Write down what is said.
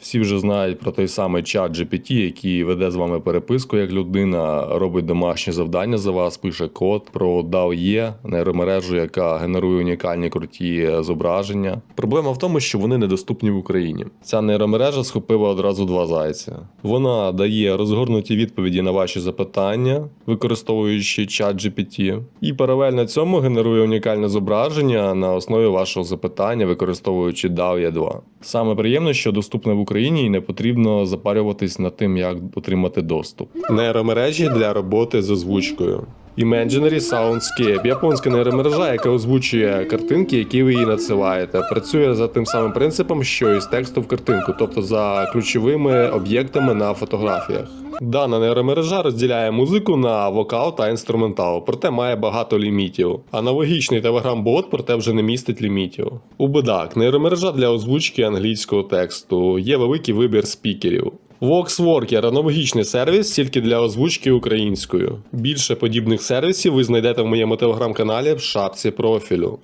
Всі вже знають про той самий чат GPT, який веде з вами переписку як людина, робить домашні завдання за вас, пише код про DAO-E, нейромережу, яка генерує унікальні круті зображення. Проблема в тому, що вони недоступні в Україні. Ця нейромережа схопила одразу два зайця. Вона дає розгорнуті відповіді на ваші запитання, використовуючи чат GPT, і паралельно цьому генерує унікальне зображення на основі вашого запитання, використовуючи DAO-E 2. Саме приємне, що доступне в Україні і не потрібно запарюватись над тим, як отримати доступ. Нейромережі для роботи з озвучкою. Imaginary Soundscape – японська нейромережа, яка озвучує картинки, які ви їй надсилаєте. Працює за тим самим принципом, що і з тексту в картинку, тобто за ключовими об'єктами на фотографіях. Дана нейромережа розділяє музику на вокал та інструментал, проте має багато лімітів. Аналогічний Telegram-бот, проте вже не містить лімітів. Убедак нейромережа для озвучки англійського тексту. Є великий вибір спікерів. Voxworker – аналогічний сервіс тільки для озвучки українською. Більше подібних сервісів ви знайдете в моєму телеграм-каналі в шапці профілю.